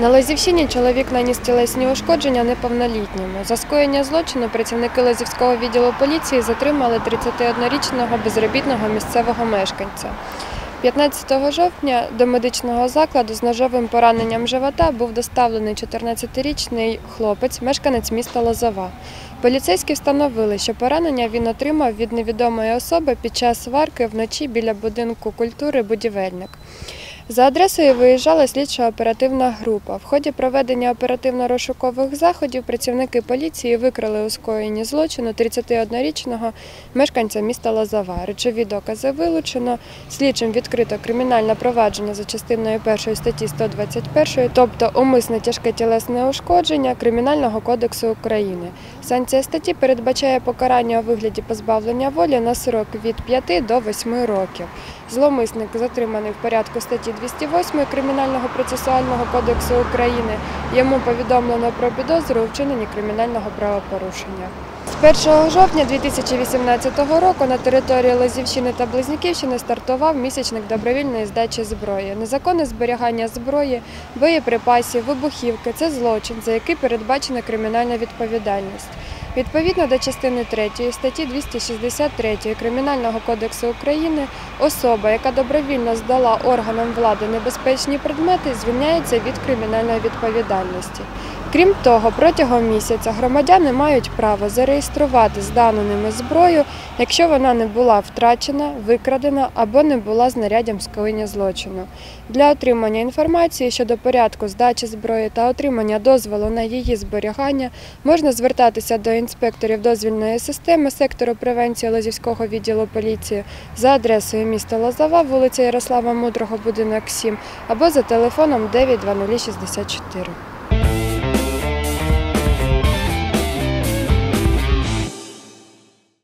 На Лозівщині чоловік наніс тілесні ушкодження неповнолітньому. За скоєння злочину працівники Лозівського відділу поліції затримали 31-річного безробітного місцевого мешканця. 15 жовтня до медичного закладу з ножовим пораненням живота був доставлений 14-річний хлопець, мешканець міста Лозова. Поліцейські встановили, що поранення він отримав від невідомої особи під час сварки вночі біля будинку культури будівельник. За адресою виїжджала слідчо-оперативна група. В ході проведення оперативно-розшукових заходів працівники поліції викрили у скоєнні злочину 31-річного мешканця міста Лозова. Речові докази вилучено. Слідчим відкрито кримінальне провадження за частиною 1 статті 121, тобто умисне тяжке тілесне ушкодження Кримінального кодексу України. Санкція статті передбачає покарання у вигляді позбавлення волі на срок від 5 до 8 років. Зловмисник затриманий в порядку статті 208 Кримінального процесуального кодексу України. Йому повідомлено про підозру у вчиненні кримінального правопорушення. З 1 жовтня 2018 року на території Лозівщини та Близнюківщини стартував місячник добровільної здачі зброї. Незаконне зберігання зброї, боєприпасів, вибухівки це злочин, за який передбачена кримінальна відповідальність. Відповідно до частини 3 статті 263 Кримінального кодексу України, особа, яка добровільно здала органам влади небезпечні предмети, звільняється від кримінальної відповідальності. Крім того, протягом місяця громадяни мають право зареєструвати здану ними зброю, якщо вона не була втрачена, викрадена або не була знаряддям скоєння злочину. Для отримання інформації щодо порядку здачі зброї та отримання дозволу на її зберігання можна звертатися до інспекторів дозвільної системи сектору превенції Лозівського відділу поліції за адресою міста Лозова, вулиця Ярослава Мудрого, будинок 7, або за телефоном 92064.